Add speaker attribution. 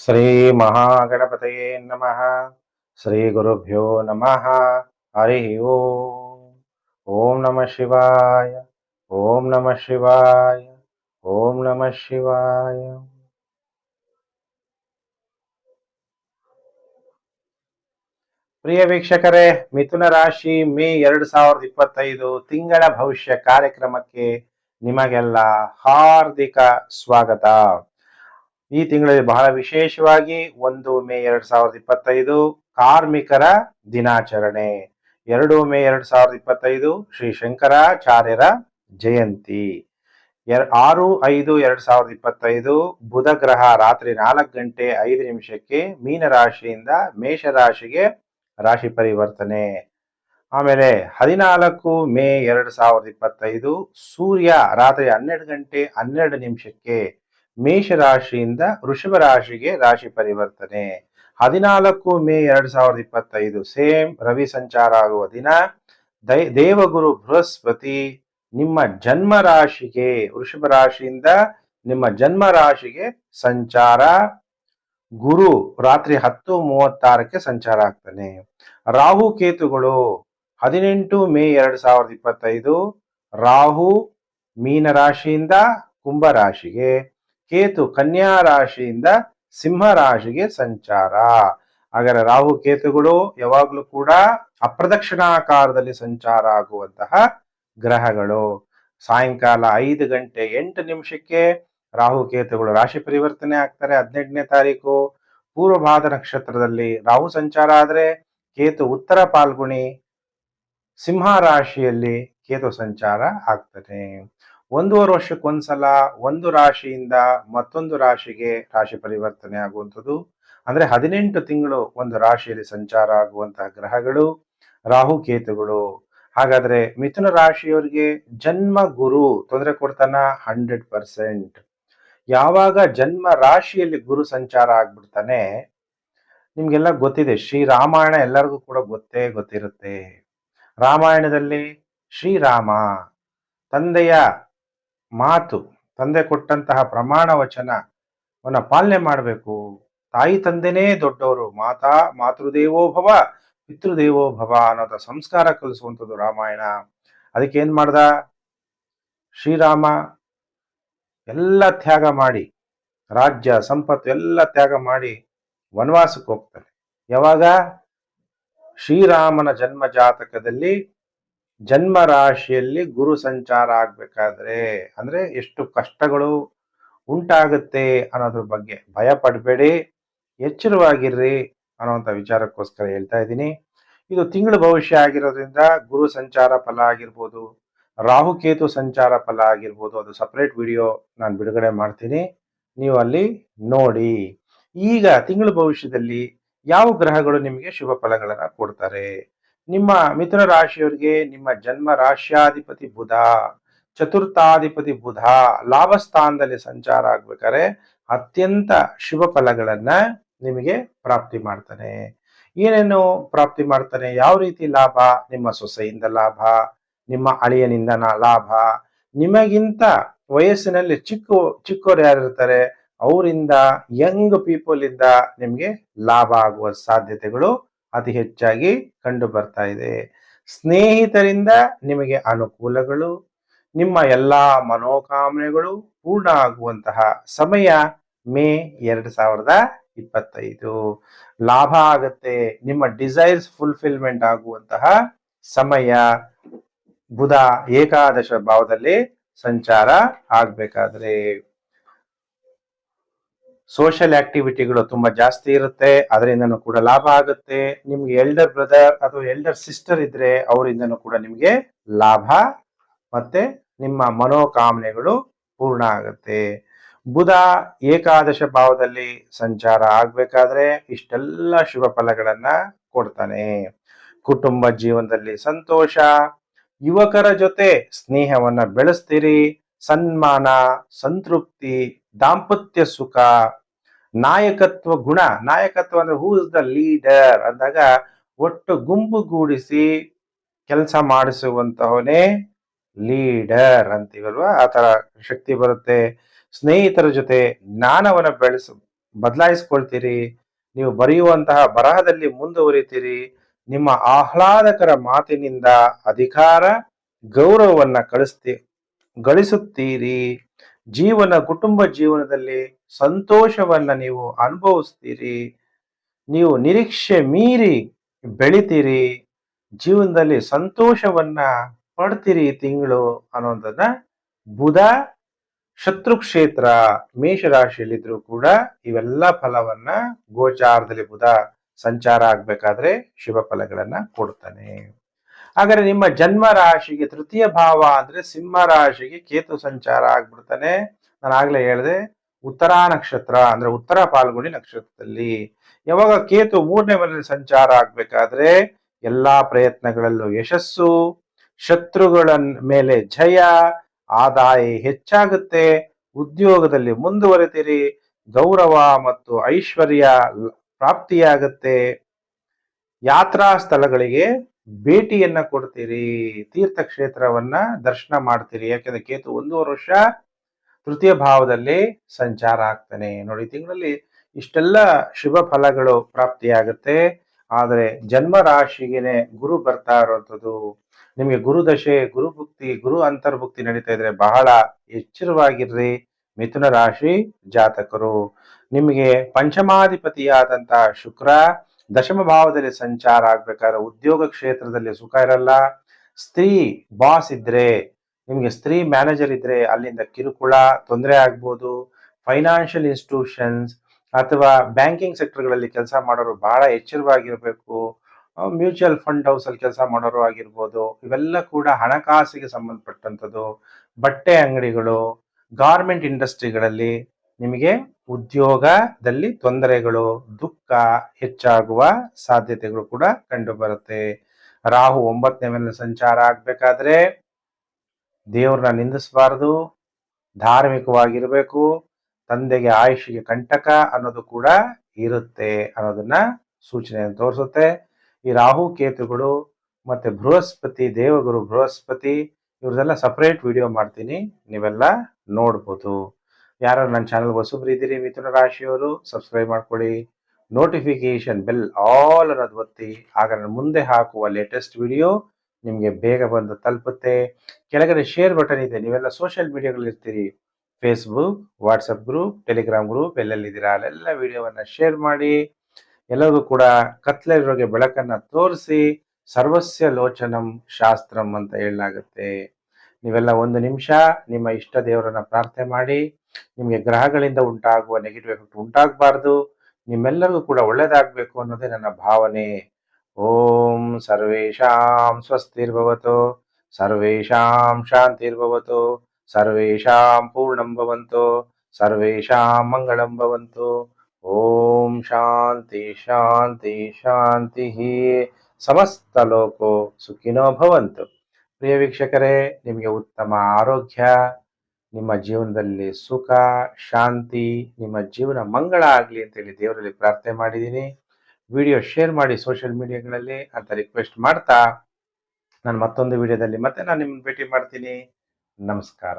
Speaker 1: ಶ್ರೀ ಮಹಾಗಣಪತಯೇ ನಮಃ ಶ್ರೀ ಗುರುಭ್ಯೋ ನಮಃ ಹರಿ ಓಂ ಓಂ ನಮಃ ಶಿವಾಯ ಓಂ ನಮ ಶಿವಾಯ ಓಂ ನಮಃ ಶಿವಾಯ ಪ್ರಿಯ ವೀಕ್ಷಕರೇ, ಮಿಥುನ ರಾಶಿ ಮೇ ಎರಡು ಸಾವಿರದ ಇಪ್ಪತ್ತೈದು ತಿಂಗಳ ಭವಿಷ್ಯ ಕಾರ್ಯಕ್ರಮಕ್ಕೆ ನಿಮಗೆಲ್ಲ ಹಾರ್ದಿಕ ಸ್ವಾಗತ. ಈ ತಿಂಗಳಲ್ಲಿ ಬಹಳ ವಿಶೇಷವಾಗಿ ಒಂದು ಮೇ ಎರಡ್ ಸಾವಿರದ ಇಪ್ಪತ್ತೈದು ಕಾರ್ಮಿಕರ ದಿನಾಚರಣೆ. ಎರಡು ಮೇ ಎರಡ್ ಸಾವಿರದ ಇಪ್ಪತ್ತೈದು ಶ್ರೀ ಶಂಕರಾಚಾರ್ಯರ ಜಯಂತಿ. ಎರ್ ಆರು ಐದು ಎರಡ್ ಸಾವಿರದ ಇಪ್ಪತ್ತೈದು ಬುಧ ಗ್ರಹ ರಾತ್ರಿ ನಾಲ್ಕು ಗಂಟೆ ಐದು ನಿಮಿಷಕ್ಕೆ ಮೀನ ರಾಶಿಯಿಂದ ಮೇಷ ರಾಶಿಗೆ ರಾಶಿ ಪರಿವರ್ತನೆ. ಆಮೇಲೆ ಹದಿನಾಲ್ಕು ಮೇ ಎರಡ್ ಸಾವಿರದ ಇಪ್ಪತ್ತೈದು ಸೂರ್ಯ ರಾತ್ರಿ ಹನ್ನೆರಡು ಗಂಟೆ ಹನ್ನೆರಡು ನಿಮಿಷಕ್ಕೆ ಮೇಷ ರಾಶಿಯಿಂದ ವೃಷಭ ರಾಶಿಗೆ ರಾಶಿ ಪರಿವರ್ತನೆ. ಹದಿನಾಲ್ಕು ಮೇ ಎರಡ್ ಸಾವಿರದ ಇಪ್ಪತ್ತೈದು, ಸೇಮ್ ರವಿ ಸಂಚಾರ ಆಗುವ ದಿನ. ದೈ, ದೇವಗುರು ಬೃಹಸ್ಪತಿ, ನಿಮ್ಮ ಜನ್ಮ ರಾಶಿಗೆ, ವೃಷಭ ರಾಶಿಯಿಂದ ನಿಮ್ಮ ಜನ್ಮ ರಾಶಿಗೆ ಸಂಚಾರ. ಗುರು ರಾತ್ರಿ ಹತ್ತು ಮೂವತ್ತಾರಕ್ಕೆ ಸಂಚಾರ ಆಗ್ತಾನೆ. ರಾಹು ಕೇತುಗಳು, ಹದಿನೆಂಟು ಮೇ ಎರಡ್ ಸಾವಿರದ ಇಪ್ಪತ್ತೈದು, ರಾಹು ಮೀನ ರಾಶಿಯಿಂದ ಕುಂಭ ರಾಶಿಗೆ ಕೇತು ಕನ್ಯಾ ರಾಶಿಯಿಂದ ಸಿಂಹ ರಾಶಿಗೆ ಸಂಚಾರ. ಹಾಗಾದ್ರೆ ರಾಹು ಕೇತುಗಳು ಯಾವಾಗಲೂ ಕೂಡ ಅಪ್ರದಕ್ಷಿಣಾಕಾರದಲ್ಲಿ ಸಂಚಾರ ಆಗುವಂತಹ ಗ್ರಹಗಳು. ಸಾಯಂಕಾಲ ಐದು ಗಂಟೆ ಎಂಟು ನಿಮಿಷಕ್ಕೆ ರಾಹು ಕೇತುಗಳು ರಾಶಿ ಪರಿವರ್ತನೆ ಆಗ್ತಾರೆ ಹದಿನೆಂಟನೇ ತಾರೀಕು. ಪೂರ್ವಭಾದ ನಕ್ಷತ್ರದಲ್ಲಿ ರಾಹು ಸಂಚಾರ ಆದ್ರೆ ಕೇತು ಉತ್ತರ ಪಾಲ್ಗುಣಿ, ಸಿಂಹ ರಾಶಿಯಲ್ಲಿ ಕೇತು ಸಂಚಾರ ಆಗ್ತದೆ. ಒಂದೂವರೆ ವರ್ಷಕ್ಕೊಂದ್ಸಲ ಒಂದು ರಾಶಿಯಿಂದ ಮತ್ತೊಂದು ರಾಶಿಗೆ ರಾಶಿ ಪರಿವರ್ತನೆ ಆಗುವಂಥದ್ದು. ಅಂದ್ರೆ ಹದಿನೆಂಟು ತಿಂಗಳು ಒಂದು ರಾಶಿಯಲ್ಲಿ ಸಂಚಾರ ಆಗುವಂತಹ ಗ್ರಹಗಳು, ರಾಹು, ಕೇತುಗಳು. ಹಾಗಾದ್ರೆ ಮಿಥುನ ರಾಶಿಯವರಿಗೆ ಜನ್ಮ ಗುರು ತೊಂದರೆ ಕೊಡ್ತಾನ? Hundred percent. ಯಾವಾಗ ಜನ್ಮ ರಾಶಿಯಲ್ಲಿ ಗುರು ಸಂಚಾರ ಆಗ್ಬಿಡ್ತಾನೆ, ನಿಮ್ಗೆಲ್ಲ ಗೊತ್ತಿದೆ ಶ್ರೀರಾಮಾಯಣ ಎಲ್ಲರಿಗೂ ಕೂಡ ಗೊತ್ತೇ ಗೊತ್ತಿರುತ್ತೆ. ರಾಮಾಯಣದಲ್ಲಿ ಶ್ರೀರಾಮ ತಂದೆಯ ಮಾತು, ತಂದೆ ಕೊಟ್ಟಂತಹ ಪ್ರಮಾಣ ವಚನವನ್ನು ಪಾಲನೆ ಮಾಡಬೇಕು. ತಾಯಿ ತಂದೆನೇ ದೊಡ್ಡವರು, ಮಾತಾ ಮಾತೃದೇವೋ ಭವ, ಪಿತೃದೇವೋ ಭವ ಅನ್ನೋದ ಸಂಸ್ಕಾರ ಕಲಿಸುವಂಥದ್ದು ರಾಮಾಯಣ. ಅದಕ್ಕೆ ಏನು ಮಾಡ್ದ? ಶ್ರೀರಾಮ ಎಲ್ಲ ತ್ಯಾಗ ಮಾಡಿ, ರಾಜ್ಯ, ಸಂಪತ್ತು ಎಲ್ಲ ತ್ಯಾಗ ಮಾಡಿ ವನವಾಸಕ್ಕೆ ಹೋಗ್ತಾನೆ. ಯಾವಾಗ? ಶ್ರೀರಾಮನ ಜನ್ಮ ಜಾತಕದಲ್ಲಿ ಜನ್ಮ ರಾಶಿಯಲ್ಲಿ ಗುರು ಸಂಚಾರ ಆಗ್ಬೇಕಾದ್ರೆ ಅಂದ್ರೆ ಎಷ್ಟು ಕಷ್ಟಗಳು ಉಂಟಾಗುತ್ತೆ ಅನ್ನೋದ್ರ ಬಗ್ಗೆ ಭಯ ಪಡಬೇಡಿ, ಎಚ್ಚರವಾಗಿರ್ರಿ ಅನ್ನೋಂಥ ವಿಚಾರಕ್ಕೋಸ್ಕರ ಹೇಳ್ತಾ ಇದ್ದೀನಿ. ಇದು ತಿಂಗಳ ಭವಿಷ್ಯ ಆಗಿರೋದ್ರಿಂದ ಗುರು ಸಂಚಾರ ಫಲ ಆಗಿರ್ಬೋದು ರಾಹುಕೇತು ಸಂಚಾರ ಫಲ ಆಗಿರ್ಬೋದು, ಅದು ಸಪ್ರೇಟ್ ವಿಡಿಯೋ ನಾನು ಬಿಡುಗಡೆ ಮಾಡ್ತೀನಿ. ನೀವು ಅಲ್ಲಿ ನೋಡಿ. ಈಗ ತಿಂಗಳ ಭವಿಷ್ಯದಲ್ಲಿ ಯಾವ ಗ್ರಹಗಳು ನಿಮಗೆ ಶುಭ ಫಲಗಳನ್ನು ಕೊಡ್ತಾರೆ? ನಿಮ್ಮ ಮಿಥುನ ರಾಶಿಯವರಿಗೆ ನಿಮ್ಮ ಜನ್ಮ ರಾಶ್ಯಾಧಿಪತಿ ಬುಧ, ಚತುರ್ಥಾಧಿಪತಿ ಬುಧ, ಲಾಭ ಸ್ಥಾನದಲ್ಲಿ ಸಂಚಾರ ಆಗ್ಬೇಕಾದ್ರೆ ಅತ್ಯಂತ ಶುಭ ಫಲಗಳನ್ನ ನಿಮಗೆ ಪ್ರಾಪ್ತಿ ಮಾಡ್ತಾನೆ. ಏನೇನು ಪ್ರಾಪ್ತಿ ಮಾಡ್ತಾನೆ? ಯಾವ ರೀತಿ ಲಾಭ? ನಿಮ್ಮ ಸೊಸೆಯಿಂದ ಲಾಭ, ನಿಮ್ಮ ಅಳಿಯನಿಂದ ಲಾಭ, ನಿಮಗಿಂತ ವಯಸ್ಸಿನಲ್ಲಿ ಚಿಕ್ಕ ಚಿಕ್ಕವರು ಯಾರಿರ್ತಾರೆ, ಅವರಿಂದ ಯಂಗ್ ಪೀಪಲ್ ಇಂದ ನಿಮಗೆ ಲಾಭ ಆಗುವ ಸಾಧ್ಯತೆಗಳು ಅತಿ ಹೆಚ್ಚಾಗಿ ಕಂಡು ಬರ್ತಾ ಇದೆ. ಸ್ನೇಹಿತರಿಂದ ನಿಮಗೆ ಅನುಕೂಲಗಳು, ನಿಮ್ಮ ಎಲ್ಲಾ ಮನೋಕಾಮನೆಗಳು ಪೂರ್ಣ ಆಗುವಂತಹ ಸಮಯ ಮೇ ಎರಡು ಸಾವಿರದ ಇಪ್ಪತ್ತೈದು. ಲಾಭ ಆಗುತ್ತೆ, ನಿಮ್ಮ ಡಿಸೈರ್ಸ್ ಫುಲ್ಫಿಲ್ಮೆಂಟ್ ಆಗುವಂತಹ ಸಮಯ ಬುಧ ಏಕಾದಶ ಭಾವದಲ್ಲಿ ಸಂಚಾರ ಆಗ್ಬೇಕಾದ್ರೆ. ಸೋಷಿಯಲ್ ಆಕ್ಟಿವಿಟಿಗಳು ತುಂಬಾ ಜಾಸ್ತಿ ಇರುತ್ತೆ, ಅದರಿಂದನೂ ಕೂಡ ಲಾಭ ಆಗುತ್ತೆ. ನಿಮ್ಗೆ ಎಲ್ಡರ್ ಬ್ರದರ್ ಅಥವಾ ಎಲ್ಡರ್ ಸಿಸ್ಟರ್ ಇದ್ರೆ ಅವರಿಂದನೂ ಕೂಡ ನಿಮ್ಗೆ ಲಾಭ ಮತ್ತೆ ನಿಮ್ಮ ಮನೋಕಾಮನೆಗಳು ಪೂರ್ಣ ಆಗುತ್ತೆ. ಬುಧ ಏಕಾದಶ ಭಾವದಲ್ಲಿ ಸಂಚಾರ ಆಗ್ಬೇಕಾದ್ರೆ ಇಷ್ಟೆಲ್ಲ ಶುಭ ಫಲಗಳನ್ನ ಕೊಡ್ತಾನೆ. ಕುಟುಂಬ ಜೀವನದಲ್ಲಿ ಸಂತೋಷ. ಯುವಕರ ಜೊತೆ ಸ್ನೇಹವನ್ನ ಬೆಳೆಸ್ತೀರಿ. ಸನ್ಮಾನ, ಸಂತೃಪ್ತಿ ದಾಂಪತ್ಯ ಸುಖ, ನಾಯಕತ್ವ ಗುಣ. ನಾಯಕತ್ವ ಅಂದ್ರೆ ಹೂ ಇಸ್ ದ ಲೀಡರ್ ಅಂದಾಗ ಒಟ್ಟು ಗುಂಪುಗೂಡಿಸಿ ಕೆಲಸ ಮಾಡಿಸುವಂತಹವನೇ ಲೀಡರ್ ಅಂತೀವಲ್ವಾ? ಆ ತರ ಶಕ್ತಿ ಬರುತ್ತೆ. ಸ್ನೇಹಿತರ ಜೊತೆ ಜ್ಞಾನವನ್ನು ಬೆಳೆಸ, ಬದಲಾಯಿಸ್ಕೊಳ್ತೀರಿ. ನೀವು ಬರೆಯುವಂತಹ ಬರಹದಲ್ಲಿ ಮುಂದುವರಿತೀರಿ. ನಿಮ್ಮ ಆಹ್ಲಾದಕರ ಮಾತಿನಿಂದ ಅಧಿಕಾರ, ಗೌರವವನ್ನ ಕಳಿಸ್ತಿ, ಗಳಿಸುತ್ತೀರಿ. ಜೀವನ, ಕುಟುಂಬ ಜೀವನದಲ್ಲಿ ಸಂತೋಷವನ್ನ ನೀವು ಅನುಭವಿಸ್ತೀರಿ. ನೀವು ನಿರೀಕ್ಷೆ ಮೀರಿ ಬೆಳಿತೀರಿ. ಜೀವನದಲ್ಲಿ ಸಂತೋಷವನ್ನ ಪಡ್ತೀರಿ ತಿಂಗಳು ಅನ್ನೋದನ್ನ ಬುಧ, ಶತ್ರು ಕ್ಷೇತ್ರ ಮೇಷರಾಶಿಯಲ್ಲಿದ್ರು ಕೂಡ ಇವೆಲ್ಲ ಫಲವನ್ನ ಗೋಚಾರದಲ್ಲಿ ಬುಧ ಸಂಚಾರ ಆಗ್ಬೇಕಾದ್ರೆ ಶುಭ ಫಲಗಳನ್ನ ಕೊಡ್ತಾನೆ. ಹಾಗಾದ್ರೆ ನಿಮ್ಮ ಜನ್ಮ ರಾಶಿಗೆ ತೃತೀಯ ಭಾವ ಅಂದ್ರೆ ಸಿಂಹ ರಾಶಿಗೆ ಕೇತು ಸಂಚಾರ ಆಗ್ಬಿಡ್ತಾನೆ. ನಾನು ಆಗ್ಲೇ ಹೇಳಿದೆ, ಉತ್ತರ ನಕ್ಷತ್ರ ಅಂದ್ರೆ ಉತ್ತರ ಪಾಲ್ಗುಣಿ ನಕ್ಷತ್ರದಲ್ಲಿ. ಯಾವಾಗ ಕೇತು ಮೂರನೇ ಮನೆಯಲ್ಲಿ ಸಂಚಾರ ಆಗ್ಬೇಕಾದ್ರೆ ಎಲ್ಲಾ ಪ್ರಯತ್ನಗಳಲ್ಲೂ ಯಶಸ್ಸು ಶತ್ರುಗಳ ಮೇಲೆ ಜಯ, ಆದಾಯ ಹೆಚ್ಚಾಗುತ್ತೆ. ಉದ್ಯೋಗದಲ್ಲಿ ಮುಂದುವರೆದಿರಿ ಗೌರವ ಮತ್ತು ಐಶ್ವರ್ಯ ಪ್ರಾಪ್ತಿಯಾಗುತ್ತೆ. ಯಾತ್ರಾ ಸ್ಥಳಗಳಿಗೆ ಭೇಟಿಯನ್ನ ಕೊಡ್ತೀರಿ, ತೀರ್ಥಕ್ಷೇತ್ರವನ್ನ ದರ್ಶನ ಮಾಡ್ತೀರಿ. ಯಾಕೆಂದ್ರೆ ಕೇತು ಒಂದೂವರೆ ವರ್ಷ ತೃತೀಯ ಭಾವದಲ್ಲಿ ಸಂಚಾರ ಆಗ್ತಾನೆ. ನೋಡಿ, ತಿಂಗಳಲ್ಲಿ ಇಷ್ಟೆಲ್ಲ ಶುಭ ಫಲಗಳು ಪ್ರಾಪ್ತಿಯಾಗುತ್ತೆ. ಆದರೆ ಜನ್ಮ ರಾಶಿಗೆನೆ ಗುರು ಬರ್ತಾ ಇರುವಂಥದ್ದು ನಿಮಗೆ ಗುರು ದಶೆ, ಗುರು ಭುಕ್ತಿ, ಗುರು ಅಂತರ್ಭುಕ್ತಿ ನಡೀತಾ ಇದ್ರೆ ಬಹಳ ಎಚ್ಚರವಾಗಿರ್ರಿ ಮಿಥುನ ರಾಶಿ ಜಾತಕರು. ನಿಮಗೆ ಪಂಚಮಾಧಿಪತಿಯಾದಂತಹ ಶುಕ್ರ ದಶಮ ಭಾವದಲ್ಲಿ ಸಂಚಾರ ಆಗ್ಬೇಕಾದ್ರೆ ಉದ್ಯೋಗ ಕ್ಷೇತ್ರದಲ್ಲಿ ಸುಖ ಇರಲ್ಲ. ಸ್ತ್ರೀ ಬಾಸ್ ಇದ್ರೆ, ನಿಮಗೆ ಸ್ತ್ರೀ ಮ್ಯಾನೇಜರ್ ಇದ್ರೆ ಅಲ್ಲಿಂದ ಕಿರುಕುಳ, ತೊಂದರೆ ಆಗ್ಬೋದು. ಫೈನಾನ್ಷಿಯಲ್ ಇನ್ಸ್ಟಿಟ್ಯೂಷನ್ಸ್ ಅಥವಾ ಬ್ಯಾಂಕಿಂಗ್ ಸೆಕ್ಟರ್ಗಳಲ್ಲಿ ಕೆಲಸ ಮಾಡೋರು ಬಹಳ ಎಚ್ಚರವಾಗಿರಬೇಕು. ಮ್ಯೂಚುವಲ್ ಫಂಡ್ ಹೌಸ್ ಅಲ್ಲಿ ಕೆಲಸ ಮಾಡೋರು ಆಗಿರ್ಬೋದು. ಇವೆಲ್ಲ ಕೂಡ ಹಣಕಾಸಿಗೆ ಸಂಬಂಧಪಟ್ಟಂಥದ್ದು. ಬಟ್ಟೆ ಅಂಗಡಿಗಳು ಗಾರ್ಮೆಂಟ್ ಇಂಡಸ್ಟ್ರಿಗಳಲ್ಲಿ ನಿಮಗೆ ಉದ್ಯೋಗದಲ್ಲಿ ತೊಂದರೆಗಳು, ದುಃಖ ಹೆಚ್ಚಾಗುವ ಸಾಧ್ಯತೆಗಳು ಕೂಡ ಕಂಡು ಬರುತ್ತೆ ರಾಹು ಒಂಬತ್ತನೇ ಮೇಲೆ ಸಂಚಾರ ಆಗ್ಬೇಕಾದ್ರೆ ದೇವ್ರನ್ನ ನಿಂದಿಸಬಾರದು, ಧಾರ್ಮಿಕವಾಗಿರ್ಬೇಕು, ತಂದೆಗೆ ಆಯುಷಿಗೆ ಕಂಟಕ ಅನ್ನೋದು ಕೂಡ ಇರುತ್ತೆ ಅನ್ನೋದನ್ನ ಸೂಚನೆಯನ್ನು ತೋರಿಸುತ್ತೆ. ಈ ರಾಹು, ಕೇತುಗಳು ಮತ್ತೆ ಬೃಹಸ್ಪತಿ, ದೇವಗುರು ಬೃಹಸ್ಪತಿ ಇವ್ರದೆಲ್ಲ ಸಪರೇಟ್ ವಿಡಿಯೋ ಮಾಡ್ತೀನಿ, ನೀವೆಲ್ಲ ನೋಡ್ಬೋದು. ಯಾರು ನನ್ನ ಚಾನಲ್ ಹೊಸಬ್ರು ಇದ್ದೀರಿ ಮಿಥುನ ರಾಶಿಯವರು ಸಬ್ಸ್ಕ್ರೈಬ್ ಮಾಡ್ಕೊಳ್ಳಿ. ನೋಟಿಫಿಕೇಶನ್ ಬೆಲ್ ಆಲ್ ಅನ್ನೋದು ಒತ್ತಿ. ಆಗ ನಾನು ಮುಂದೆ ಹಾಕುವ ಲೇಟೆಸ್ಟ್ ವಿಡಿಯೋ ನಿಮಗೆ ಬೇಗ ಬಂದು ತಲುಪುತ್ತೆ. ಕೆಳಗಡೆ ಶೇರ್ ಬಟನ್ ಇದೆ. ನೀವೆಲ್ಲ ಸೋಷಿಯಲ್ ಮೀಡಿಯಾಗಳಲ್ಲಿ ಇರ್ತೀರಿ. Facebook WhatsApp group Telegram group ಎಲ್ಲೆಲ್ಲಿದ್ದೀರಾ ಅಲ್ಲೆಲ್ಲ ವಿಡಿಯೋವನ್ನ ಶೇರ್ ಮಾಡಿ. ಎಲ್ಲರಿಗೂ ಕೂಡ ಕತ್ಲೆರೋಗೆ ಬೆಳಕನ್ನ ತೋರಿಸಿ. ಸರ್ವಸ್ಯ ಲೋಚನಂ ಶಾಸ್ತ್ರಂ ಅಂತ ಹೇಳಲಾಗುತ್ತೆ. ನೀವೆಲ್ಲ ಒಂದು ನಿಮಿಷ ನಿಮ್ಮ ಇಷ್ಟ ದೇವರನ್ನ ಪ್ರಾರ್ಥನೆ ಮಾಡಿ, ನಿಮಗೆ ಗ್ರಹಗಳಿಂದ ಉಂಟಾಗುವ ನೆಗೆಟಿವ್ ಎಫೆಕ್ಟ್ ಉಂಟಾಗಬಾರ್ದು, ನಿಮ್ಮೆಲ್ಲರಿಗೂ ಕೂಡ ಒಳ್ಳೇದಾಗಬೇಕು ಅನ್ನೋದೇ ನನ್ನ ಭಾವನೆ. ಓಂ ಸರ್ವೇಶಾಂ ಸ್ವಸ್ತಿರ್ಭವತು ಸರ್ವೇಶಾಂ ಶಾಂತಿರ್ಭವತು ಸರ್ವೇಶಾಂ ಪೂರ್ಣಂ ಭವಂತು ಸರ್ವೇಶಾಂ ಮಂಗಳಂ ಓಂ ಶಾಂತಿ ಶಾಂತಿ ಶಾಂತಿ ಸಮಸ್ತ ಲೋಕೋ ಸುಖಿನೋ ಭವಂತು. ಪ್ರಿಯ ವೀಕ್ಷಕರೇ, ನಿಮಗೆ ಉತ್ತಮ ಆರೋಗ್ಯ, ನಿಮ್ಮ ಜೀವನದಲ್ಲಿ ಸುಖ, ಶಾಂತಿ, ನಿಮ್ಮ ಜೀವನ ಮಂಗಳ ಆಗಲಿ ಅಂತೇಳಿ ದೇವರಲ್ಲಿ ಪ್ರಾರ್ಥನೆ ಮಾಡಿದ್ದೀನಿ. ವಿಡಿಯೋ ಶೇರ್ ಮಾಡಿ ಸೋಷಿಯಲ್ ಮೀಡಿಯಾಗಳಲ್ಲಿ ಅಂತ ರಿಕ್ವೆಸ್ಟ್ ಮಾಡ್ತಾ, ನಾನು ಮತ್ತೊಂದು ವಿಡಿಯೋದಲ್ಲಿ ಮತ್ತೆ ನಾನು ನಿಮ್ಮನ್ನು ಭೇಟಿ ಮಾಡ್ತೀನಿ. ನಮಸ್ಕಾರ.